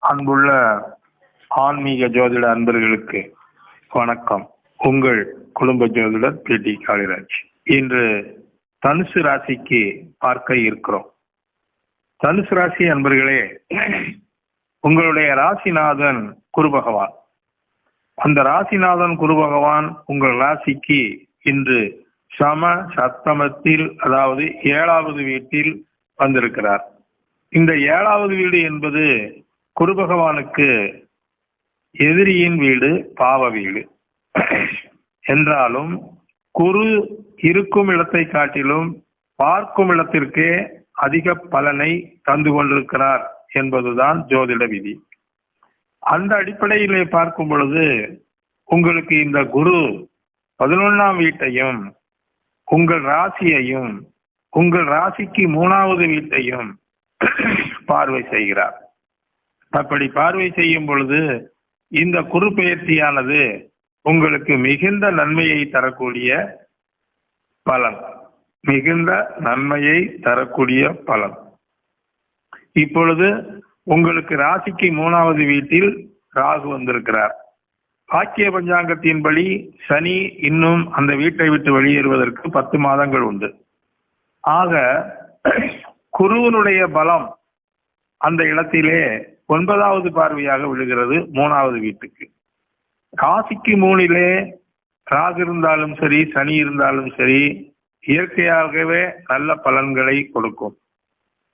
அன்புள்ள ஆன்மீக ஜோதிட அன்பர்களுக்கு வணக்கம். உங்கள் குடும்ப ஜோதிடர் பி. டி. காளிராஜ். இன்று தனுசு ராசிக்கு பார்க்க இருக்கிறோம். தனுசு ராசி அன்பர்களே உங்களுடைய ராசிநாதன் குரு பகவான். அந்த ராசிநாதன் குரு பகவான் உங்கள் ராசிக்கு இன்று சம சப்தமத்தில் அதாவது ஏழாவது வீட்டில் வந்திருக்கிறார். இந்த ஏழாவது வீடு என்பது குரு பகவானுக்கு எதிரியின் வீடு பாவ வீடு. என்றாலும் குரு இருக்கும் இடத்தை காட்டிலும் பார்க்கும் இடத்திற்கே அதிக பலனை தந்து கொண்டிருக்கிறார் என்பதுதான் ஜோதிட விதி. அந்த அடிப்படையிலே பார்க்கும் பொழுது உங்களுக்கு இந்த குரு பதினொன்னாம் வீட்டையும் உங்கள் ராசியையும் உங்கள் ராசிக்கு மூணாவது வீட்டையும் பார்வை செய்கிறார். அப்படி பார்வை செய்யும் பொழுது இந்த குறுப்பெயர்ச்சியானது உங்களுக்கு மிகுந்த நன்மையை தரக்கூடிய பலன். மிகுந்த நன்மையை தரக்கூடிய பலன். இப்பொழுது உங்களுக்கு ராசிக்கு மூணாவது வீட்டில் ராகு வந்திருக்கிறார். பாக்கிய பஞ்சாங்கத்தின்படி சனி இன்னும் அந்த வீட்டை விட்டு வெளியேறுவதற்கு பத்து மாதங்கள் உண்டு. ஆக குருவனுடைய பலம் அந்த இடத்திலே ஒன்பதாவது பார்வையாக விழுகிறது மூணாவது வீட்டுக்கு. ராசிக்கு மூணிலே ராகு இருந்தாலும் சரி சனி இருந்தாலும் சரி இயற்கையாகவே நல்ல பலன்களை கொடுக்கும்.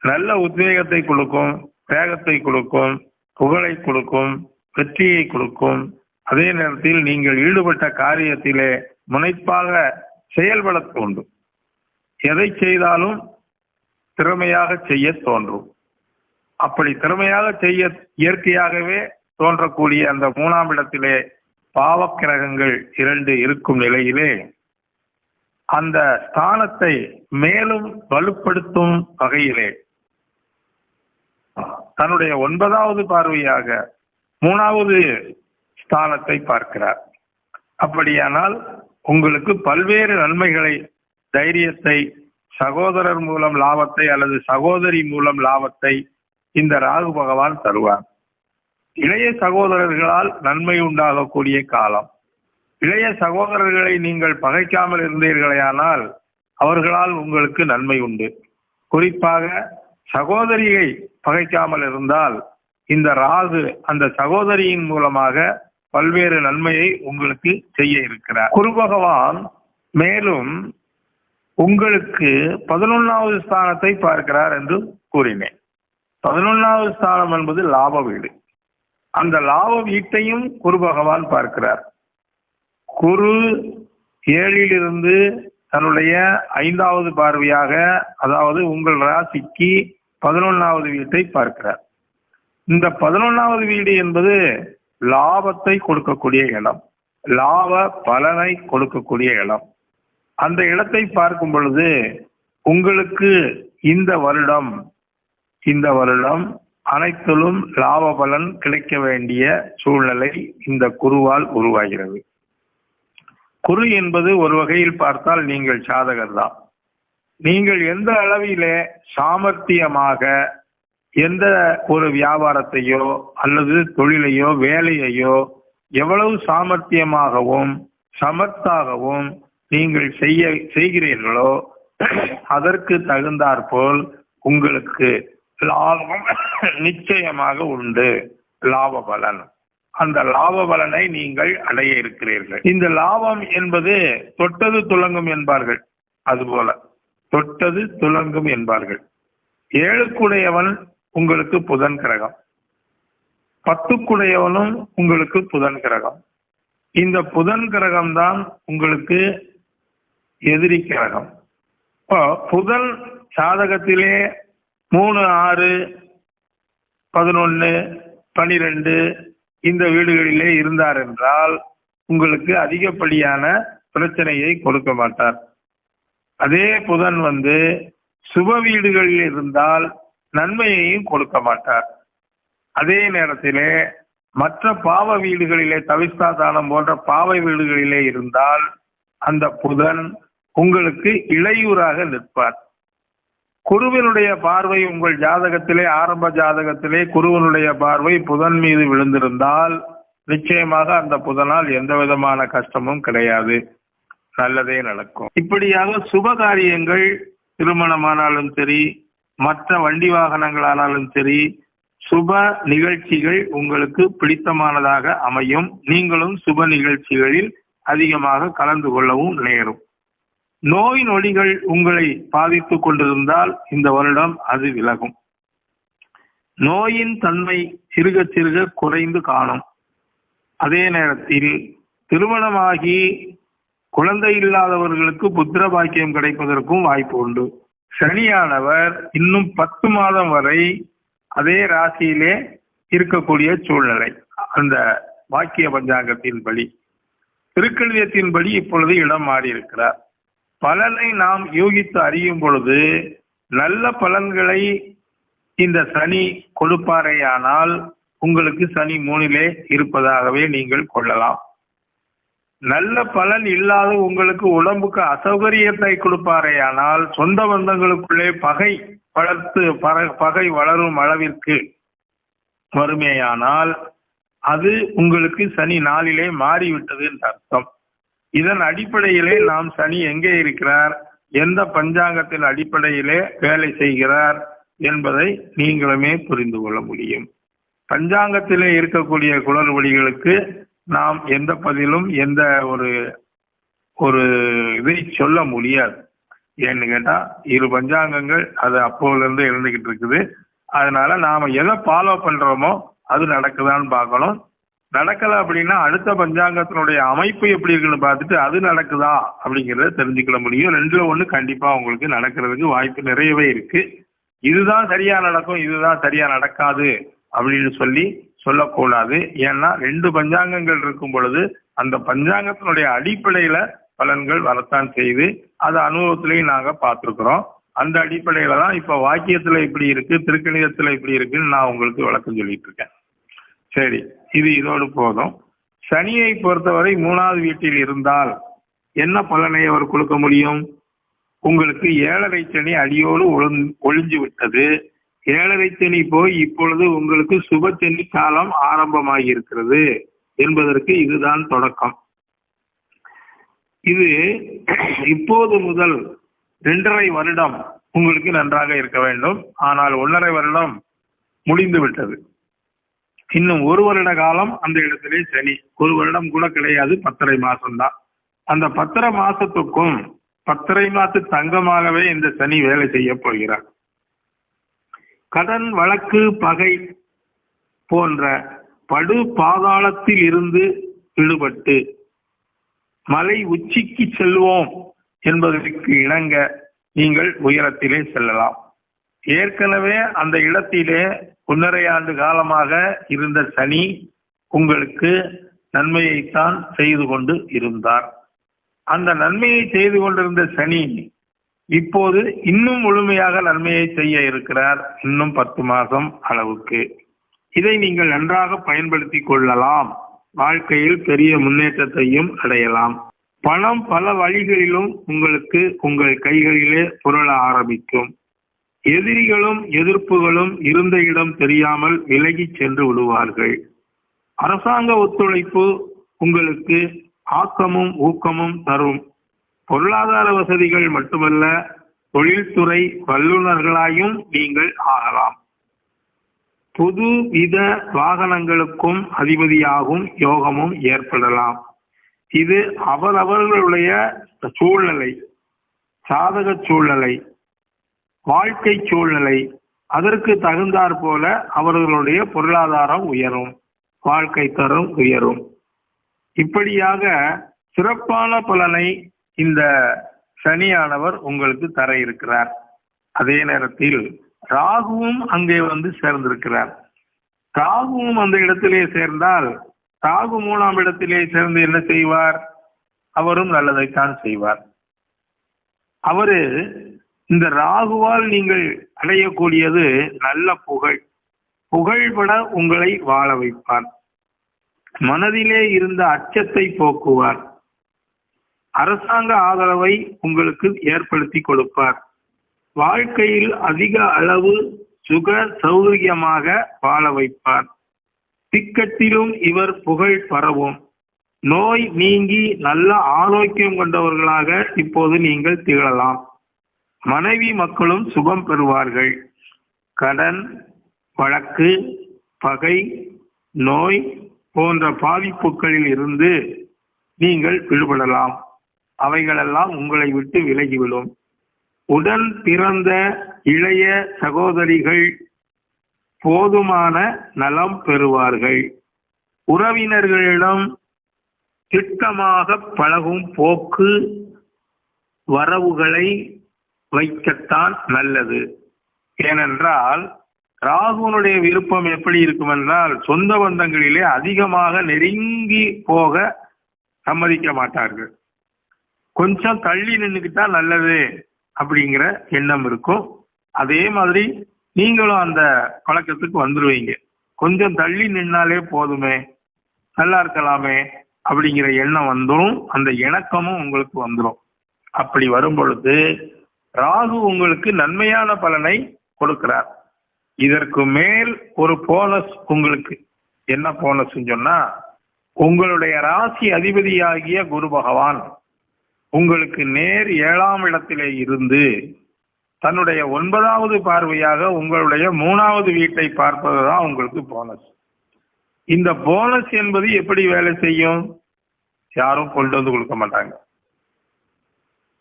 நல்ல உத்வேகத்தை கொடுக்கும் வேகத்தை கொடுக்கும் புகழை கொடுக்கும் வெற்றியை கொடுக்கும். அதே நேரத்தில் நீங்கள் ஈடுபட்ட காரியத்திலே முனைப்பாக செயல்பட தோன்றும் எதை செய்தாலும் திறமையாக செய்ய தோன்றும். அப்படி திறமையாக செய்ய இயற்கையாகவே தோன்றக்கூடிய அந்த மூணாம் இடத்திலே பாவக்கிரகங்கள் இரண்டு இருக்கும் நிலையிலே அந்த ஸ்தானத்தை மேலும் வலுப்படுத்தும் வகையிலே தன்னுடைய ஒன்பதாவது பார்வையாக மூணாவது ஸ்தானத்தை பார்க்கிறார். அப்படியானால் உங்களுக்கு பல்வேறு நன்மைகளை தைரியத்தை சகோதரர் மூலம் லாபத்தை அல்லது சகோதரி மூலம் லாபத்தை இந்த ராகு பகவான் தருவார். இளைய சகோதரர்களால் நன்மை உண்டாகக்கூடிய காலம். இளைய சகோதரர்களை நீங்கள் பகைக்காமல் இருந்தீர்களேயானால் அவர்களால் உங்களுக்கு நன்மை உண்டு. குறிப்பாக சகோதரியை பகைக்காமல் இருந்தால் இந்த ராகு அந்த சகோதரியின் மூலமாக பல்வேறு நன்மையை உங்களுக்கு செய்ய இருக்கிறார். குரு பகவான் மேலும் உங்களுக்கு பதினொன்னாவது ஸ்தானத்தை பார்க்கிறார் என்று கூறினேன். பதினொன்னாவது ஸ்தானம் என்பது லாப வீடு. அந்த லாப வீட்டையும் குரு பகவான் பார்க்கிறார். குரு ஏழிலிருந்து தன்னுடைய ஐந்தாவது பார்வையாக அதாவது உங்கள் ராசிக்கு பதினொன்னாவது வீட்டை பார்க்கிறார். இந்த பதினொன்னாவது வீடு என்பது லாபத்தை கொடுக்கக்கூடிய இடம். லாப பலனை கொடுக்கக்கூடிய இடம். அந்த இடத்தை பார்க்கும் பொழுது உங்களுக்கு இந்த வருடம் இந்த வருடம் அனைத்திலும் லாப பலன் கிடைக்க வேண்டிய சூழ்நிலை இந்த குருவால் உருவாகிறது. குரு என்பது ஒரு வகையில் பார்த்தால் நீங்கள் சாதகர் தான் நீங்கள் எந்த அளவிலே சாமர்த்தியமாக எந்த ஒரு வியாபாரத்தையோ அல்லது தொழிலையோ வேலையையோ எவ்வளவு சாமர்த்தியமாகவும் சமர்த்தாகவும் நீங்கள் செய்ய செய்கிறீர்களோ அதற்கு தகுந்தாற்போல் உங்களுக்கு லாபம் நிச்சயமாக உண்டு. லாப பலன். அந்த லாப பலனை நீங்கள் அடைய இருக்கிறீர்கள். இந்த லாபம் என்பது தொட்டது துலங்கும் என்பார்கள். அதுபோல தொட்டது துலங்கும் என்பார்கள். ஏழுக்குடையவன் உங்களுக்கு புதன் கிரகம். பத்துக்குடையவனும் உங்களுக்கு புதன் கிரகம். இந்த புதன் கிரகம் தான் உங்களுக்கு எதிரி கிரகம். புதன் சாதகத்திலே மூணு ஆறு பதினொன்று பனிரெண்டு இந்த வீடுகளிலே இருந்தார் என்றால் உங்களுக்கு அதிகப்படியான பிரச்சனையை கொடுக்க மாட்டார். அதே புதன் வந்து சுப வீடுகளில் இருந்தால் நன்மையையும் கொடுக்க மாட்டார். அதே நேரத்திலே மற்ற பாவ வீடுகளிலே தவிஸ்தாதானம் போன்ற பாவை வீடுகளிலே இருந்தால் அந்த புதன் உங்களுக்கு இளையூராக நிற்பார். குருவினுடைய பார்வை உங்கள் ஜாதகத்திலே ஆரம்ப ஜாதகத்திலே குருவனுடைய பார்வை புதன் மீது விழுந்திருந்தால் நிச்சயமாக அந்த புதனால் எந்த விதமான கஷ்டமும் கிடையாது. நல்லதே நடக்கும். இப்படியாக சுப காரியங்கள் திருமணமானாலும் சரி மற்ற வண்டி வாகனங்களானாலும் சரி சுப நிகழ்ச்சிகள் உங்களுக்கு பிடித்தமானதாக அமையும். நீங்களும் சுப நிகழ்ச்சிகளில் அதிகமாக கலந்து கொள்ளவும் நேரும். நோய் நொடிகள் உங்களை பாதித்துக் கொண்டிருந்தால் இந்த வருடம் அது விலகும். நோயின் தன்மை சிறுக சிறுக குறைந்து காணும். அதே நேரத்தில் திருமணமாகி குழந்தை இல்லாதவர்களுக்கு புத்திர பாக்கியம் கிடைப்பதற்கும் வாய்ப்பு உண்டு. சனியானவர் இன்னும் பத்து மாதம் வரை அதே ராசியிலே இருக்கக்கூடிய சூழ்நிலை. அந்த வாக்கிய பஞ்சாங்கத்தின்படி திருக்கணிதத்தின்படி இப்பொழுது இடம் மாறி இருக்கிறார் பலனை நாம் யூகித்து அறியும் பொழுது நல்ல பலன்களை இந்த சனி கொடுப்பாரேயானால் உங்களுக்கு சனி மூணிலே இருப்பதாகவே நீங்கள் கொள்ளலாம். நல்ல பலன் இல்லாத உங்களுக்கு உடம்புக்கு அசௌகரியத்தை கொடுப்பாரேயானால் சொந்த பந்தங்களுக்குள்ளே பகை வளர்த்து பகை வளரும் அளவிற்கு வறுமையானால் அது உங்களுக்கு சனி நாளிலே மாறிவிட்டது என்று அர்த்தம். இதன் அடிப்படையிலே நாம் சனி எங்கே இருக்கிறார்? எந்த பஞ்சாங்கத்தின் அடிப்படையிலே வேலை செய்கிறார்? என்பதை நீங்களுமே புரிந்து கொள்ள முடியும். பஞ்சாங்கத்திலே இருக்கக்கூடிய குளறுபடிகளுக்கு நாம் எந்த பதிலும் எந்த ஒரு ஒரு இதை சொல்ல முடியாது. ஏன்னு கேட்டா இரு பஞ்சாங்கங்கள் அது அப்போதுலேருந்து இருந்துகிட்டு இருக்குது. அதனால நாம எதை ஃபாலோ பண்றோமோ அது நடக்குதான்னு பார்க்கணும். நடக்கல அப்படின்னா அடுத்த பஞ்சாங்கத்தினுடைய அமைப்பு எப்படி இருக்குன்னு பார்த்துட்டு அது நடக்குதா அப்படிங்கிறத தெரிஞ்சுக்கிட முடியும். ரெண்டுல ஒண்ணு கண்டிப்பா உங்களுக்கு நடக்கிறதுக்கு வாய்ப்பு நிறையவே இருக்கு. இதுதான் சரியா நடக்கும் இதுதான் சரியா நடக்காது அப்படின்னு சொல்லி சொல்லக்கூடாது. ஏன்னா ரெண்டு பஞ்சாங்கங்கள் இருக்கும் பொழுது அந்த பஞ்சாங்கத்தினுடைய அடிப்படையில பலன்கள் வரத்தான் செய்து அது அனுபவத்திலையும் நாங்க பார்த்துருக்குறோம். அந்த அடிப்படையில தான் இப்ப வாக்கியத்துல இப்படி இருக்கு திருக்கணிதத்துல இப்படி இருக்குன்னு நான் உங்களுக்கு விளக்கம் சொல்லிட்டு இருக்கேன். சரி. இது இதோடு போதும். சனியை பொறுத்தவரை மூணாவது வீட்டில் இருந்தால் என்ன பலனை அவர் கொடுக்க முடியும்? உங்களுக்கு ஏழரை சனி அடியோடு ஒளிஞ்சு விட்டது. ஏழரை சனி போய் இப்பொழுது உங்களுக்கு சுப சனி காலம் ஆரம்பமாகி இருக்கிறது என்பதற்கு இதுதான் தொடக்கம். இது இப்போது முதல் ரெண்டரை வருடம் உங்களுக்கு நன்றாக இருக்க வேண்டும். ஆனால் ஒன்றரை வருடம் முடிந்து விட்டது. இன்னும் ஒரு வருட காலம் அந்த இடத்திலே சனி. ஒரு வருடம் கூட கிடையாது பத்தரை மாசம்தான். அந்த பத்தரை மாசத்துக்கும் பத்தரை மாசத்து தங்கமாகவே இந்த சனி வேலை செய்ய போகிறார். கடன் வழக்கு பகை போன்ற படு பாதாளத்தில் இருந்து விடுபட்டு மலை உச்சிக்கு செல்வோம் என்பதற்கு இணங்க நீங்கள் உயரத்திலே செல்லலாம். ஏற்கனவே அந்த இடத்திலே ஒன்றரை ஆண்டு காலமாக இருந்த சனி உங்களுக்கு நன்மையைத்தான் செய்து கொண்டு இருந்தார். அந்த நன்மையை செய்து கொண்டிருந்த சனி இப்போது இன்னும் முழுமையாக நன்மையை செய்ய இருக்கிறார் இன்னும் பத்து மாதம் அளவுக்கு. இதை நீங்கள் நன்றாக பயன்படுத்தி கொள்ளலாம். வாழ்க்கையில் பெரிய முன்னேற்றத்தையும் அடையலாம். பணம் பல வழிகளிலும் உங்களுக்கு உங்கள் கைகளிலே புரள ஆரம்பிக்கும். எதிரிகளும் எதிர்ப்புகளும் இருந்த இடம் தெரியாமல் விலகி சென்று விடுவார்கள். அரசாங்க ஒத்துழைப்பு உங்களுக்கு ஆக்கமும் ஊக்கமும் தரும். பொருளாதார வசதிகள் மட்டுமல்ல தொழில்துறை வல்லுநர்களாயும் நீங்கள் ஆகலாம். புது வித வாகனங்களுக்கும் அதிபதியாகும் யோகமும் ஏற்படலாம். இது அவரவர்களுடைய சூழ்நிலை சாதக சூழ்நிலை. வாழ்க்கை சூழ்நிலை அதற்கு தகுந்தாற் போல அவர்களுடைய பொருளாதாரம் உயரும் வாழ்க்கை தரம் உயரும். இப்படியாக சிறப்பான பலனை இந்த சனியானவர் உங்களுக்கு தர இருக்கிறார். அதே நேரத்தில் ராகுவும் அங்கே வந்து சேர்ந்திருக்கிறார். ராகுவும் அந்த இடத்திலே சேர்ந்தால் ராகு மூணாம் இடத்திலே சேர்ந்து என்ன செய்வார்? அவரும் நல்லதைத்தான் செய்வார். அவரு இந்த ராகுவால் நீங்கள் அடையக்கூடியது நல்ல புகழ். புகழ்பட உங்களை வாழ வைப்பார். மனதிலே இருந்த அச்சத்தை போக்குவார். அரசாங்க ஆதரவை உங்களுக்கு ஏற்படுத்தி கொடுப்பார். வாழ்க்கையில் அதிக அளவு சுக சௌகரியமாக வாழ வைப்பார். திக்கத்திலும் இவர் புகழ் பரவும். நோய் நீங்கி நல்ல ஆரோக்கியம் கொண்டவர்களாக இப்போது நீங்கள் திகழலாம். மனைவி மக்களும் சுகம் பெறுவார்கள். கடன் வழக்கு பகை நோய் போன்ற பாதிப்புகளில் இருந்து நீங்கள் விடுபடலாம். அவைகளெல்லாம் உங்களை விட்டு விலகிவிடும். உடன் பிறந்த இளைய சகோதரிகள் போதுமான நலம் பெறுவார்கள். உறவினர்களிடம் திட்டமாக பழகும் போக்கு வரவுகளை வைக்கத்தான் நல்லது. ஏனென்றால் ராகுனுடைய விருப்பம் எப்படி இருக்கும் என்றால் சொந்த பந்தங்களிலே அதிகமாக நெருங்கி போக சம்மதிக்க மாட்டார்கள். கொஞ்சம் தள்ளி நின்றுக்கிட்டா நல்லது அப்படிங்கிற எண்ணம் இருக்கும். அதே மாதிரி நீங்களும் அந்த பழக்கத்துக்கு வந்துடுவீங்க கொஞ்சம் தள்ளி நின்னாலே போதுமே நல்லா இருக்கலாமே அப்படிங்கிற எண்ணம் வந்துடும் அந்த இணக்கமும் உங்களுக்கு வந்துடும் அப்படி வரும் பொழுது ராகு உங்களுக்கு நன்மையான பலனை கொடுக்கிறார். இதற்கு மேல் ஒரு போனஸ் உங்களுக்கு. என்ன போனஸ் சொன்னா உங்களுடைய ராசி அதிபதியாகிய குரு பகவான் உங்களுக்கு நேர் ஏழாம் இடத்திலே இருந்து தன்னுடைய ஒன்பதாவது பார்வையாக உங்களுடைய மூணாவது வீட்டை பார்ப்பதுதான் உங்களுக்கு போனஸ் இந்த போனஸ் என்பது எப்படி வேலை செய்யும்? யாரும் கொண்டு வந்து கொடுக்க மாட்டாங்க.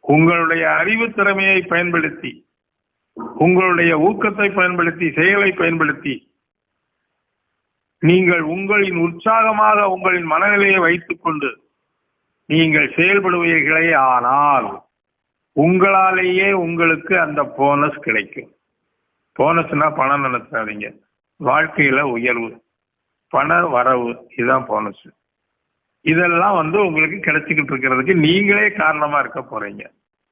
உங்களுடைய அறிவு திறமையை பயன்படுத்தி உங்களுடைய ஊக்கத்தை பயன்படுத்தி செயலை பயன்படுத்தி நீங்கள் உங்களின் உற்சாகமாக உங்களின் மனநிலையை வைத்துக் கொண்டு நீங்கள் செயல்படுவீர்களே ஆனால் உங்களாலேயே உங்களுக்கு அந்த போனஸ் கிடைக்கும். போனஸ்னா பணம் நினைச்சாதீங்க வாழ்க்கையில உயர்வு பண வரவு இதுதான் போனஸ் இதெல்லாம் வந்து உங்களுக்கு கிடைச்சிக்கிட்டு இருக்கிறதுக்கு நீங்களே காரணமா இருக்க போறீங்க.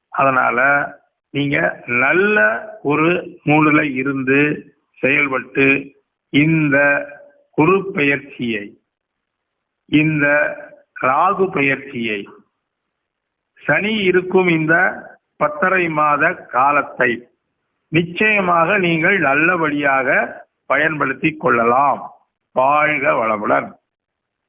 அதனால நீங்க நல்ல ஒரு மூடுல இருந்து செயல்பட்டு இந்த குரு பெயர்ச்சியை இந்த ராகு பெயர்ச்சியை சனி இருக்கும் இந்த பத்தரை மாத காலத்தை நிச்சயமாக நீங்கள் நல்லபடியாக பயன்படுத்தி கொள்ளலாம். வாழ்க வளமுடன்.